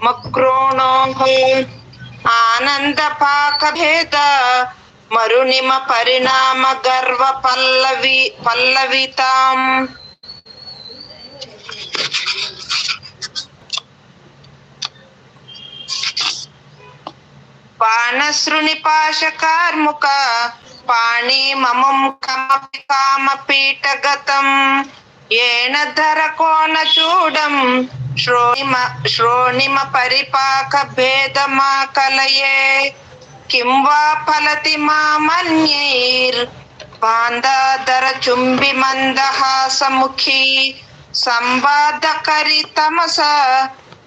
మక్రోణోః ఆనంద పాక భేద మరునిమ పరిణామ గర్వ పల్లవి పల్లవితాం బాణశృణి పాశ కార్ముక పాణి మమం కమపి కామపీఠగతం ఏణ ధర కోణ చూడం శ్రోణిమ శ్రోణిమ పరిపాక భేదమా కలయే. కిం వా ఫలతి మామన్యైర్ బాంధాధర చుంబి మందహాసముఖి సంవాదకరి తమస.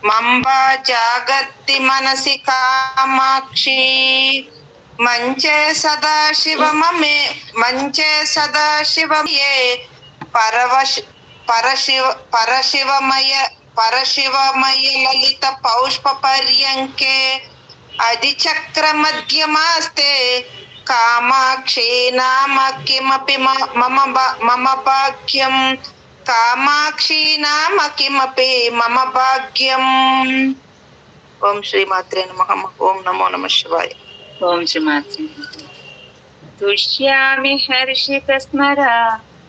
మంబా జాగర్తి మనసి కామాక్షి. మంచే సదాశివమే మంచే సదాశివమే పరవశ పరశివ పరశివమయ పరశివమయ లలిత పౌష్ప పర్యంకే అధిచక్ర మధ్యమాస్తే కామాక్షి నామ కిమపి మ- మమ భా- మమ భాగ్యం కామాక్షి నామ కిమపి మమ భాగ్యం ఓం శ్రీ మాత్రే నమః ఓం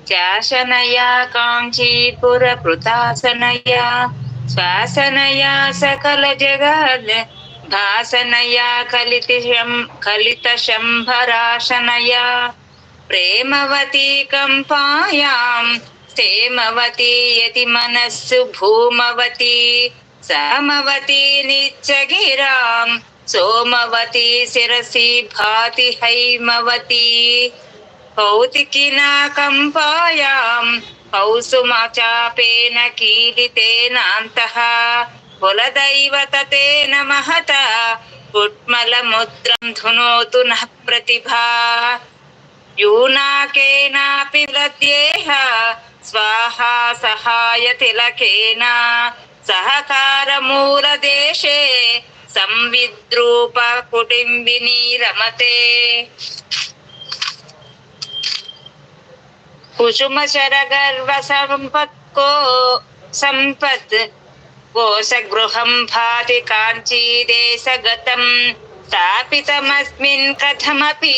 నమో నమ శివాయ శాసనయా కాంచీపురకృతాసనయా శ్వాసనయా సకల జగద్ భాసనయా కలితి కలిత శంభరాశనయా ప్రేమవతీ కంపాయాం స్థేమవతి యతి మనస్సు భూమవతి సామవతి నిచ్చగిరాం సోమవతి శిరసి భాతి హైమవతి భౌతికినా కంపాయాం కౌసుమచాపేన కీలితేనాంతః కులదైవతతేన మహత కుట్మలముద్రం ధునోతు నః ప్రతిభా. యూనాకేనాపి లద్యేహ స్వాహా సహాయ తిలకేన సహకారమూలదేశే సంవిద్రూప कुसुमशरगर्वसम्पत्को सम्पत् कोशगृहं भाति काञ्चीदेशगतम् स्थापितमस्मिन् कथमपि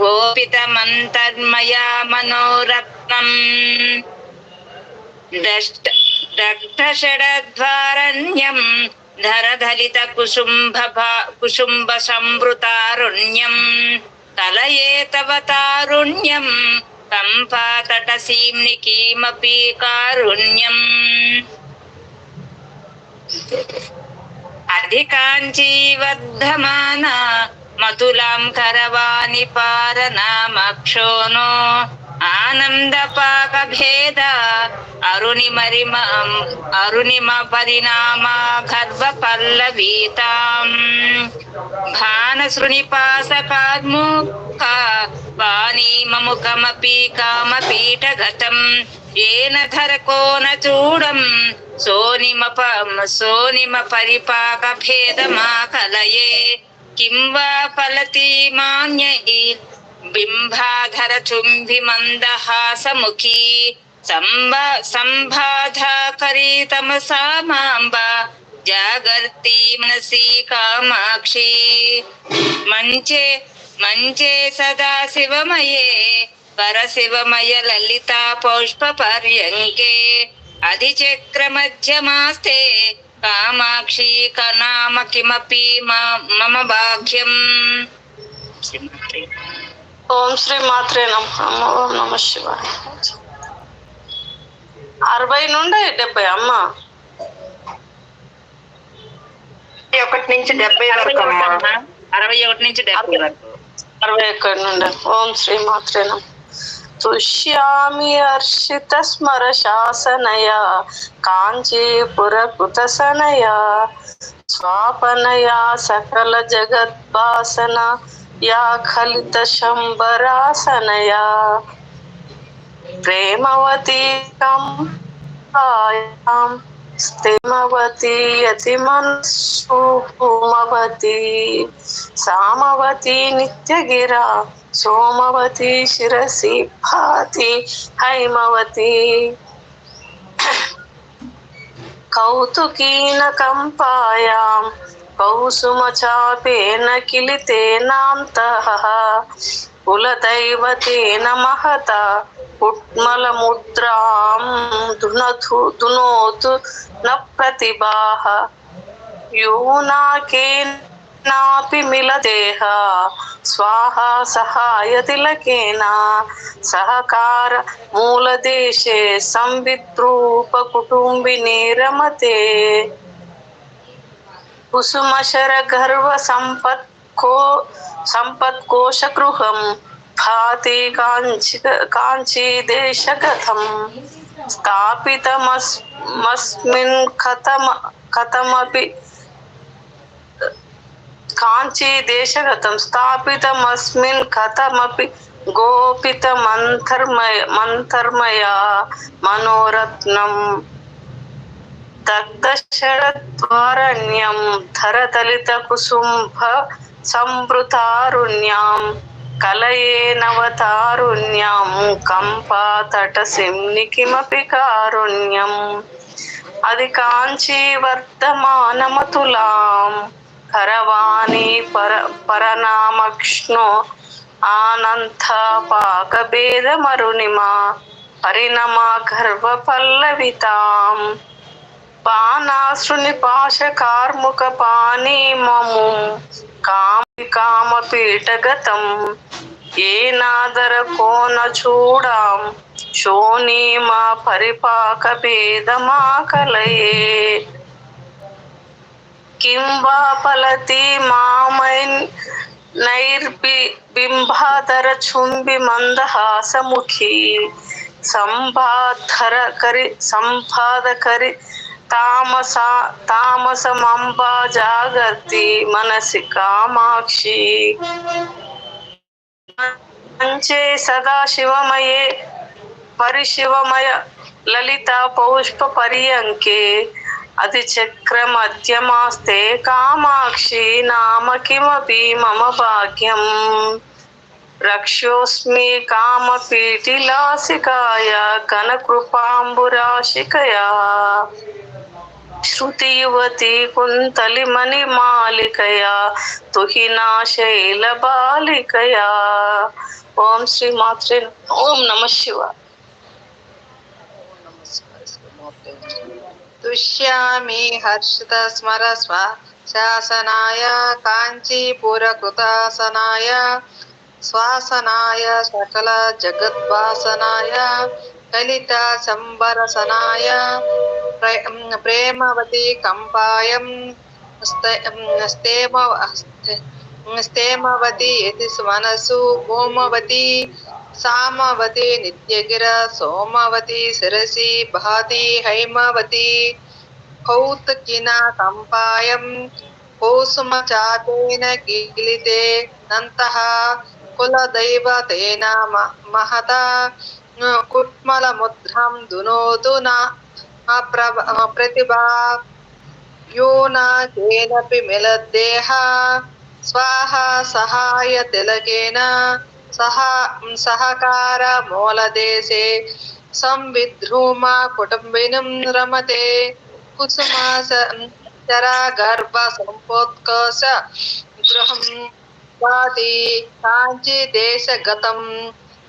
गोपितमन्तर्मया मनोरत्नम्। दष्ट दग्धषडध्वारण्यम् धरधलित कुसुम्भ कलये तव तारुण्यम् కుసుంబ సంవృతారుణ్యం కంపాతటసీమ్ని కిమపి కారుణ్యం. అధికాంచీవద్ధమానా మతులాం కరవాణి పారనామక్షోనో ఆనంద పాక భేద అరుణిమరిమ అరుణిమ పరిణామ గర్వ పల్లవీతాం. భానశృణిపాస కార్ముక వాణి కామపీఠ గతం ఏన ధరకోన చూడం సోనిమ సోనిమ పరిపాక భేదమా కలయే. కిం వా ఫలతి మాన్యై? బింబాధర చుంబి మందహాసముఖీ సంబ సంబాధాకరీ తమసా మాంబ జాగర్తి మనసి కామాక్షి మంచే మంచే సదా శివమయే పరశివమయ లలిత పౌష్ప పర్యంకే అధిచక్ర మధ్యమాస్తే కామాక్షి ఓం శ్రీ మాత్రే నమ. ఓం నమ శివాయ. అరవై నుండి డెబ్బై అమ్మ. ఒకటి నుంచి డెబ్బై వరకు అమ్మా. అరవై ఒకటి నుంచి డెబ్బై వరకు. అరవై ఒకటి నుండి. ఓం శ్రీ మాత్రే నమ. తుష్యామి హర్షిత స్మర శాసనయ. కాంచీపుర కుతసనయ స్వాపనయ సకల జగద్వాసన యా ఖలిత శంబరాసనయ ప్రేమవతీ కంపాయాం స్థిమవతి యతి మనస్సు భూమవతి సామవతి నిత్యగిరా సోమవతి శిరసి భాతి హైమవతి కౌతుకీన కంపాయాం కౌసుమచాపేన కిలితేనాంతః కులదైవతేన మహత ఉట్మలముద్రాం దునధు దునోతు న ప్రతిభాః యూనాకేనాపి कुसुमशर गर्व संपत् को सम्पत्कोशगृहं भाति काञ्चि काञ्चीदेशकथं स्थापितमस्मिन् कथम, कथमपि काञ्चीदेशगतं स्थापितमस्मिन् कथमपि गोपितमन्तर्मय, मन्तर्मया मनोरत्नम దగ్ధశరద్వారణ్యం ధరదలిత కుసుంభ సంభృతారుణ్యాం కలయే నవతారుణ్యం కంపాతటసిమ్ని కిమపి కారుణ్యం అది కాంచీ వర్ధమానమతులాం కరవాణి పర పరనామక్ష్ణో ఆనంద పాకభేదమరుణిమా పరిణమా గర్వ పల్లవితాం పానాశ్రుని పాశ కార్ముక పానీమము. కామి కామ పీఠగతం ఏనాదర కోన చూడాం. శోనీమా పరిపాక భేదమా కలయే. కిం ఫలతి మామై నైర్బి బింబాధర చుంబి మందహాసముఖి. సంబాధర కరి సంపాదకరి తామస తామసమంబా జాగర్తి మనసి కామాక్షి. మంచే సదా శివమయే పరిశివమయ లలిత పౌష్ప పర్యంకే. అది చక్ర మధ్యమాస్తే కామాక్షి నామ కిమపి మమ భాగ్యం. రక్షోస్మి కామ పీటిలాసికాయ కనకృపాంబురాశికయా శృతి యువతి కుంతలి మణి మాలికయా తుహినా శైల బాలికయా ఓం శ్రీ మాత్రే ఓం నమ శివ తుష్యామి హర్షిత స్మరస్వ శాసనాయ కాంచీపురకృతాసనాయ శ్వాసనాయ సకల జగద్వాసనాయ కలిత సంబరసనాయ ప్రే- ప్రేమవతి కంపాయం స్తే- స్తేమ స్తేమవతి యతి మనసు ఓమవతి సామవతి నిత్యగిర సోమవతి శిరసి భాతి హైమవతి కౌతుకిన కంపాయం కౌసుమ చాపేన कुट्मलमुद्रं न प्रतिभा। यो केनपि स्वाहा सहाय तिलकेन। सहकार मूलदेशे। कुटुम्बिनं रमते। कुसुमासरा गर्भसम्पोत्कर्ष गृहं वाति काञ्चिदेशगतम्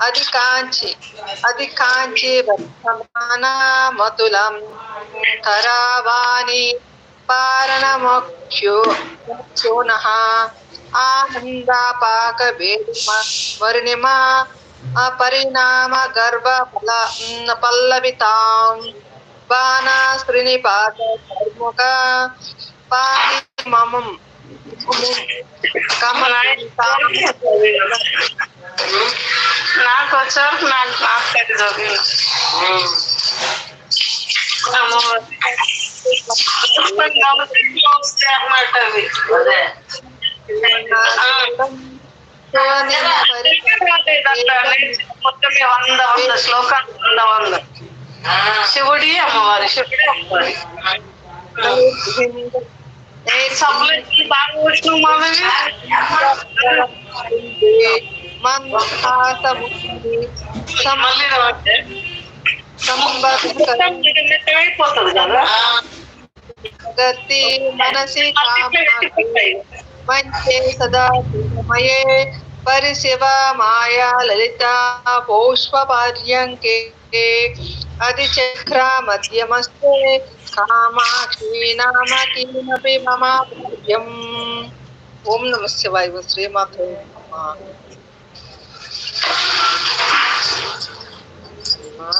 అది కాంచి అది కాంచి వర్ధమానమతులం కరావాణి పారణమోక్షో ఆనందాపాక వేదిమ అపరిణామ గర్భ ఫల పల్లవితాం బాణాశ్రిని పాద కర్ముక పాణి మమం కమలాం నాకు వచ్చారు నాకు నాకు చదివిన నమో అన్నమాట అవి మొత్తం ఈ వంద వంద శ్లోకాలు వంద వంద శివుడి అమ్మవారి శివుడి అమ్మవారి సబ్బులు ఎత్తి బాగా వచ్చిన మాధవి మళ్ళీ రావట్లే. మొత్తం ఇది మెత్తగైపోతుంది కదా గతి మనసి మళ్ళీ పెట్టిపోతాయి. మంచే సదా సుఖమయే పరిశివ మాయా లలిత పౌష్ప పర్యంకే అధిచక్ర మధ్యమస్తే కామాక్షి నామ కిమపి మమ ప్రియం ఓం నమ శివాయ శ్రీమాత్రే నమః. ఆ?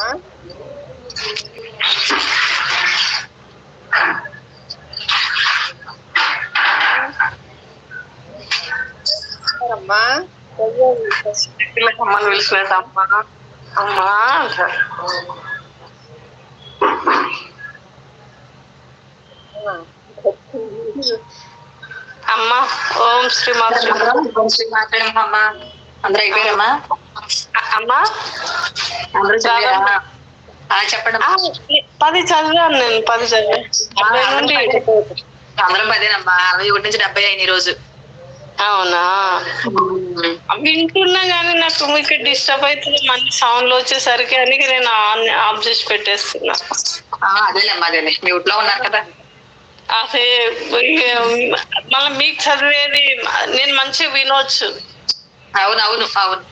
అమ్మా పిల్లకి అమ్మని పిలిచినట్టు అమ్మ అమ్మా అంటారు అమ్మ ఓం శ్రీ మాతృ. మాట్లాడమ్మా అందరూ అయిపోయారమ్మా? అమ్మ అందరూ? ఆ, చెప్పండి ఆ, పది చదివాను నేను పది చదివాను. అందరం పదేనమ్మా. అరవై ఒకటి నుంచి డెబ్బై అయిన రోజు. అవునా? వింటున్నా కానీ నాకు మీకు డిస్టర్బ్ అవుతుంది. మళ్ళీ సౌండ్ వచ్చేసరికి అని నేను ఆన్ ఆఫ్ చేసి పెట్టేస్తున్నా. అదేలేమ్మా అదేలే. మ్యూట్లో ఉన్నారు కదా. అదే మళ్ళీ మీకు చదివేది నేను మంచిగా వినొచ్చు. అవును అవును. అవును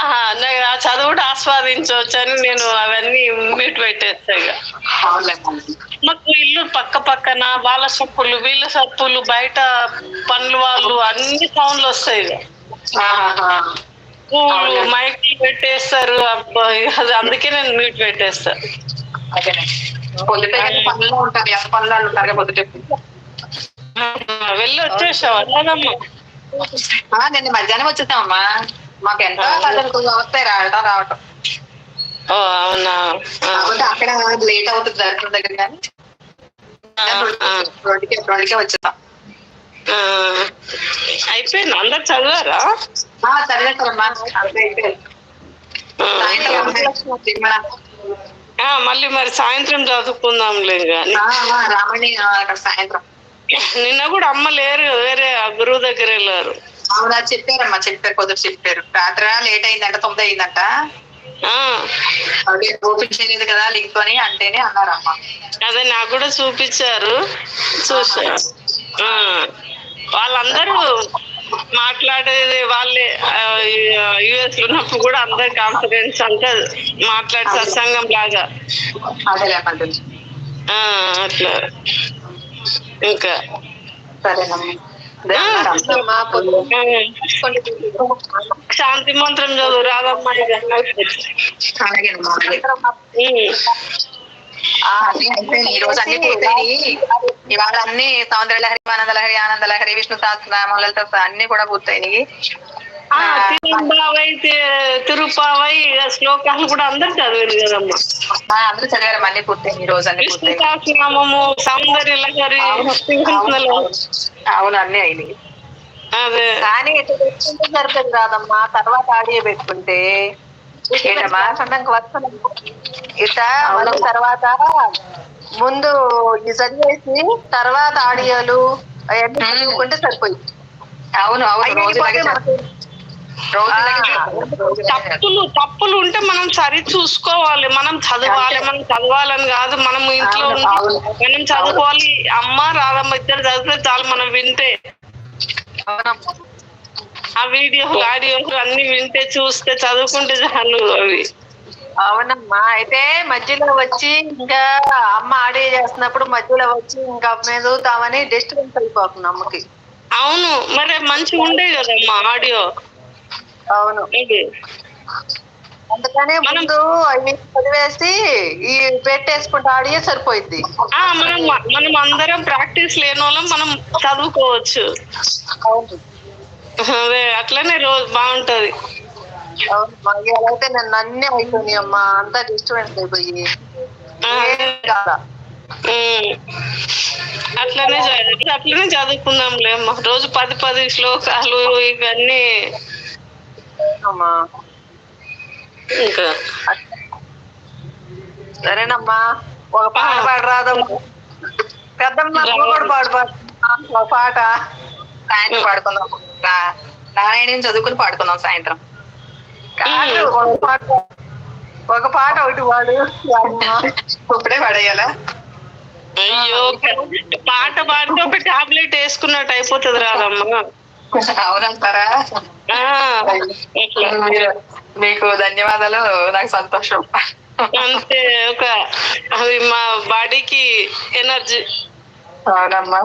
ఆహా, నాకు ఆ చదువుడు ఆస్వాదించవచ్చు అని నేను అవన్నీ మ్యూట్ పెట్టేస్తా ఇక అవునులేమ్మా మాకు ఇల్లు పక్క పక్కన వాళ్ళ సప్పులు వీళ్ళ సప్పులు బయట పనులు వాళ్ళు అన్ని సౌండ్లు వస్తాయి. పూలు మైక్ పెట్టేస్తారు అందుకే నేను మ్యూట్ పెట్టేస్తా. అదేలే. పొద్దుటే ఉంటారు పనులు ఉంటారు పొద్దుటే. వెళ్ళి వచ్చేసావా? నిన్న మధ్యాహ్నం వచ్చేసామమ్మా మాకు ఎంతో వస్తాయి రావటం రావటం. అవునా? అక్కడ లేట్ అవుతుంది దర్శనం దగ్గర కానీ. రెండుకే రెండుకే వచ్చేసాం. అయిపోయింది. అందరు చదివారా? అంతే అయిపోయింది ఆ, సాయంత్రం తిరుమల. ఆ, మళ్ళీ మరి సాయంత్రం చదువుకుందాంలే కానీ రామణి సాయంత్రం. నిన్న కూడా అమ్మ లేరు వేరే గురువు దగ్గర వెళ్ళారు. అవునా చెప్పారమ్మా చెప్పారు కొద్దిగా చెప్పారు. రాత్రి లేట్ అయిందంట తొమ్మిది అయిందంట? ఆ, అదే ఓపెన్ చేయలేదు కదా లింక్ అని అంటేనే అన్నారమ్మా. అదే నాకు కూడా చూపించారు. చూసా. ఆ, వాళ్ళందరూ మాట్లాడేది వాళ్ళే యుఎస్లో ఉన్నప్పుడు కూడా అందరు కాన్ఫిడెన్స్ అంతా మాట్లాడే సత్సంగం లాగా. అట్లా. ఇంకా. శాంతి మంత్రం చదువు రాదమ్మా అలాగే. ఉమ్. ఆ, అన్నీ అయిపోయినాయి. ఈ రోజు అన్ని ఇవాళ అన్ని సౌందర్య లహరి ఆనంద లహరి ఆనంద లహరి విష్ణు సహస్రనామం లలిత అన్ని కూడా పూర్తయినాయి తిరుపావై ఆ శ్లోకాలు కూడా అందరు చదివారు కదమ్మా. అందరూ చదివారు అన్ని పూర్తయినాయి ఈ రోజు అన్ని సహస్రనామము సౌందర్య లహరి అవును, అన్ని అయినాయి. అదే. కానీ ఇట్లా పెట్టుకుంటే సరిపోదు కాదమ్మా తర్వాత ఆడియో పెట్టుకుంటే ఏంటమ్మా? ఇట్లా మళ్ళీ తర్వాత ముందు ఇది చదివేసి తర్వాత ఆడియోలు అవన్నీ చదువుకుంటే సరిపోయింది అవును. తప్పులు తప్పులు ఉంటే మనం సరి చూసుకోవాలి. మనం చదవాలి మనం చదవాలని కాదు. మనం ఇంట్లో. మనం చదువుకోవాలి. అమ్మ రాధమ్మ ఇద్దరు చదివితే చాలు మనం వింటే. అవునమ్మా. ఆ వీడియోలు ఆడియోలు అన్ని వింటే చూస్తే చదువుకుంటే చాలు అవి. అవునమ్మా అయితే మధ్యలో వచ్చి ఇంకా అమ్మ ఆడియో చేస్తున్నప్పుడు మధ్యలో వచ్చి ఇంకా చదువుతామని డిస్టర్బెన్స్ అయిపోతుంది అమ్మకి. అవును మరి మంచిగా ఉండే కదమ్మా ఆడియో. అవును. ఇది. అందుకనే ముందు అవి చదివేసి ఈ పెట్టేసుకుంటే ఆడియో సరిపోయింది ఆ మనం మనం అందరం ప్రాక్టీస్ లేని వాళ్ళం మనం చదువుకోవచ్చు. అవును. అదే అట్లనే రోజు బాగుంటది. అయితే నన్ను అన్ని అయిపోయినాయి అమ్మా. అంతా డిస్టర్బెన్స్ అయిపోయి. అట్లనే అట్లనే చదువుకుందాంలే అమ్మ. రోజు పది పది శ్లోకాలు ఇవన్నీ. అమ్మా ఇంకా. సరేనమ్మా. ఒక పాట పాడు రాదమ్మా పెద్దమ్మ కూడా పాడు పాడు. పాట. సాయంత్రం పాడుకుందాం. నారాయణ చదువుకుని పాడుకుందాం సాయంత్రం. కాదు ఒక పాట ఒక పాట ఒకటి పాడు. అమ్మా. ఇప్పుడే పడేయాలా? అయ్యో పాట పాడితే ఒక టాబ్లెట్ వేసుకున్నట్టు అయిపోతుంది రాదమ్మా. అవునంటారా? మీకు ధన్యవాదాలు నాకు సంతోషం. అంతే ఒక అది మా బాడీకి ఎనర్జీ. అవునమ్మా.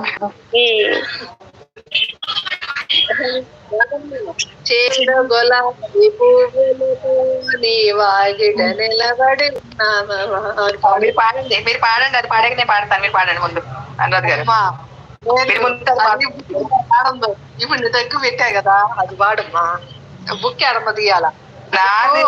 చేసిన గులాబీ పువ్వులతో నీ వాగిట నిలబడి మీరు పాడండి మీరు పాడండి అది పాడాక నేను పాడతాను మీరు పాడండి ముందు అనురాధ్ గారు అమ్మా, ఇప్పుడు నీ దగ్గర పెట్టా కదా అది పాడమ్మా బుక్ ఎడమ తీయాల నాది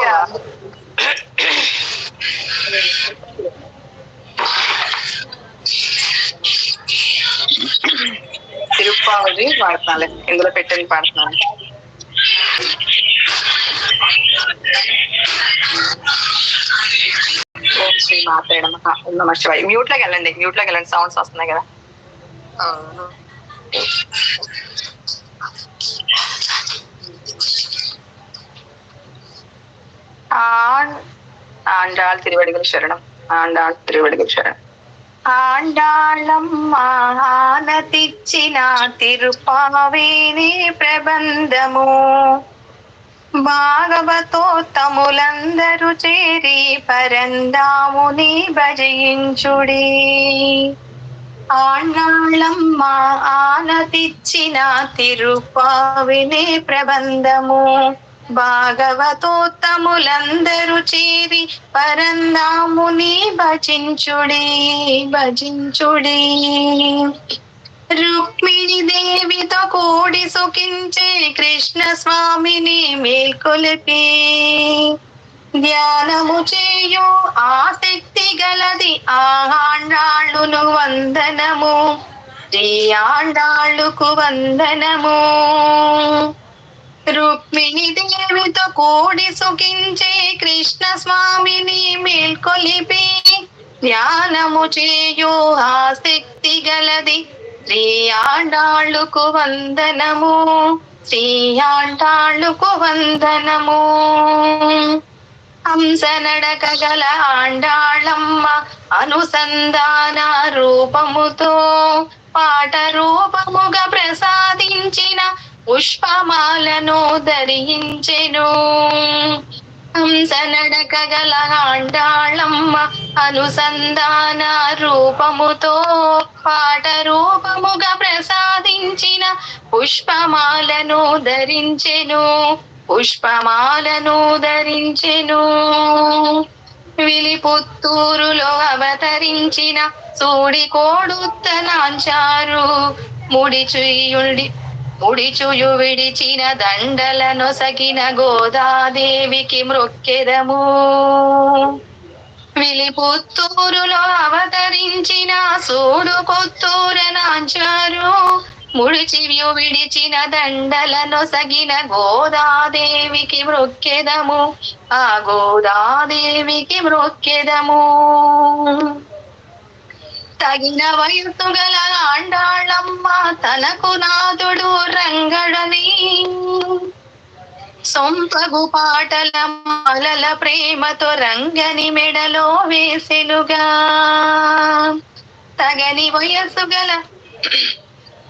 తిరుప్పావళి వాడతాను ఇందులో పెట్టని పాడుతున్నాను ఓం శ్రీ మాట్లాడడం నమ శివాయ్ మ్యూట్ లోకి వెళ్ళండి మ్యూట్ లోకి వెళ్ళండి సౌండ్స్ వస్తున్నాయి కదా ആണ്ടാൾ തിരുവടികൾ ശരണം ആണ്ടാൾ തിരുവടികൾ ശരണം ఆండాళమ్మ ఆనతిచ్చిన తిరుపావేని ప్రబంధము. భాగవతోత్తములందరూ చేరి పరందాముని భజయించుడి. ఆండాళమ్మ ఆనతిచ్చిన తిరుపావిని ప్రబంధము. భాగవతోత్తములందరూ చేరి పరందాముని భజించుడి భజించుడి. రుక్మిణి దేవితో కూడి సుఖించే కృష్ణ స్వామిని మేల్కొలిపి. ధ్యానము చేయు ఆసక్తి గలది ఆహాండాళ్ళును వందనము. శ్రీ ఆండాళ్ళుకు వందనము. రుక్మిణి దేవితో కూడి సుఖించే కృష్ణ స్వామిని మేల్కొలిపి ధ్యానము చేయు ఆసక్తి గలది శ్రీ ఆండాళ్ళుకు వందనము. శ్రీ ఆండాళ్ళుకు వందనము. హంస నడక గల ఆండాళమ్మ అనుసంధాన రూపముతో పాట రూపముగా ప్రసాదించిన పుష్పమాలను ధరించెను. హంస నడక గల ఆండాళమ్మ అనుసంధాన రూపముతో పాట రూపముగా ప్రసాదించిన పుష్పమాలను ధరించెను. పుష్పమాలను ధరించెను. విలిపుత్తూరులో అవతరించిన సూడి కోడుత్తనాంచారు చుయ్యుండి ముడిచుయు విడిచిన దండలను సగిన గోదాదేవికి మృక్కెదము విలిపుత్తూరులో అవతరించిన సూడు కొత్తూరనాచారు ముడిచివ్యు విడిచిన దండలను సగిన గోదాదేవికి మృక్కెదము ఆ గోదాదేవికి మృక్కెదము తగిన వయసు గల ఆండాళమ్మ తనకు నాదుడు రంగడని. సొంపగు పాటల మాలల ప్రేమతో రంగని మెడలో వేసెనుగా. తగని వయసు గల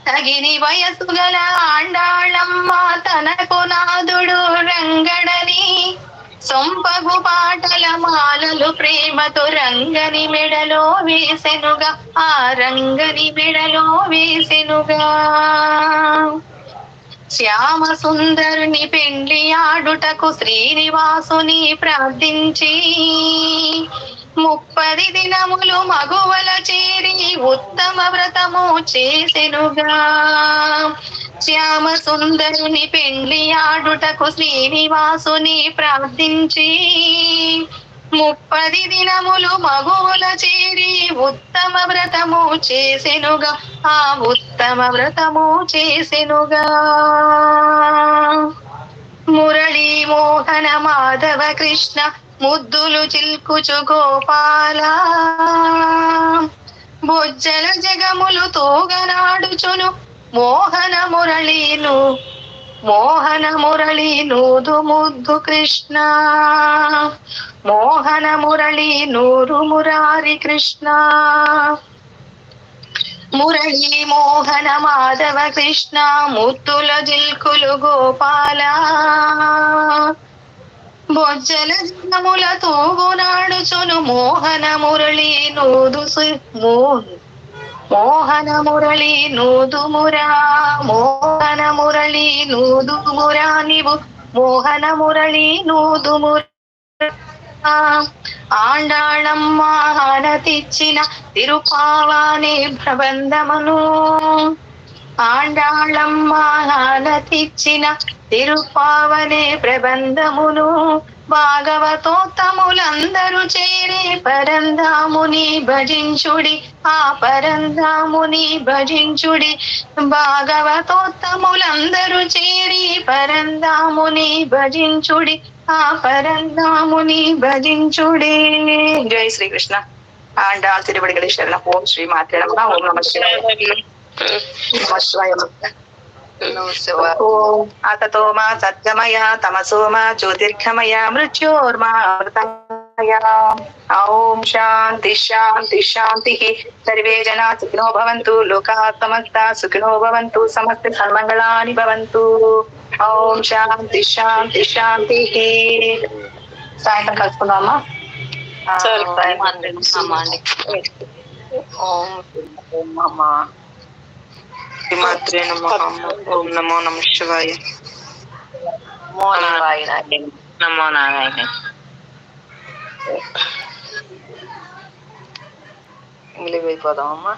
తగిని వయసు గల ఆండాళమ్మ తనకు నాదుడు రంగడని. సొంపగు పాటల మాలలు ప్రేమతో రంగని మెడలో వేసెనుగా ఆ రంగని మెడలో వేసెనుగా. శ్యామ సుందరుని పెండ్లి ఆడుటకు శ్రీనివాసుని ప్రార్థించి ముప్పది దినములు మగువల చేరి ఉత్తమ వ్రతము చేసెనుగా. శ్యామ సుందరుని పెండ్లి ఆడుటకు శ్రీనివాసుని ప్రార్థించి. ముప్పది దినములు మగువుల చేరి ఉత్తమ వ్రతము చేసెనుగా. ఆ ఉత్తమ వ్రతము చేసెనుగా. మురళీ మోహన మాధవ కృష్ణ ముద్దులు చిల్కుచు గోపాల. బొజ్జల జగములు తోగనాడుచును మోహన మురళీలు మోహన మురళి నూదు ముద్దు కృష్ణ. మోహన మురళి నూరు మురారి కృష్ణ. మురళి మోహన మాధవ కృష్ణ ముత్తుల జిల్కులు గోపాల. బొజ్జల జనముల తూగునాడుచును మోహన మురళీ నూదు సు- మో- మోహన మురళి నూదుమురా మోహన మురళి నూదుమురా నీవు మోహన మురళి నూదుమురా ఆండాళమ్మ హారతిచ్చిన తిరుపావానే ప్రబంధమును ఆండాళమ్మ హారతిచ్చిన తిరుపావనే ప్రబంధమును భాగవతోత్తములందరూ చేరే పరంధాముని భజించుడి ఆ పరంధాముని భజించుడి భాగవతోత్తములందరూ చేరి పరంధాముని భజించుడి ఆ పరంధాముని భజించుడి. జై శ్రీకృష్ణ. ఆండాళ్ తిరువడిగలి శరణ. ఓం శ్రీ మాత్రే ఓం నమ శివాయ. నమ శివాయ. ఓం అతతో మా సద్గమయ తమసో మా జ్యోతిర్గమయ మృత్యోర్మా అమృతమయ ఓం శాంతి శాంతి శాంతి సర్వే జనా సుఖినో భవంతు లోకా సమస్త సుఖినో భవంతు సమస్త సన్మంగళాని భవంతు ఓం శాంతి శాంతి శాంతి సాయంత్రం కలుసుకుందామా సరే. ఓం అమ్మ శ్రీమాత్రే నమః ఓం నమో నమ శివాయ మోనారాయణ నమో నారాయణ ఇంగ్లీష్ అయిపోదామమ్మా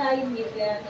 నేను సౌండ్ ఆగింది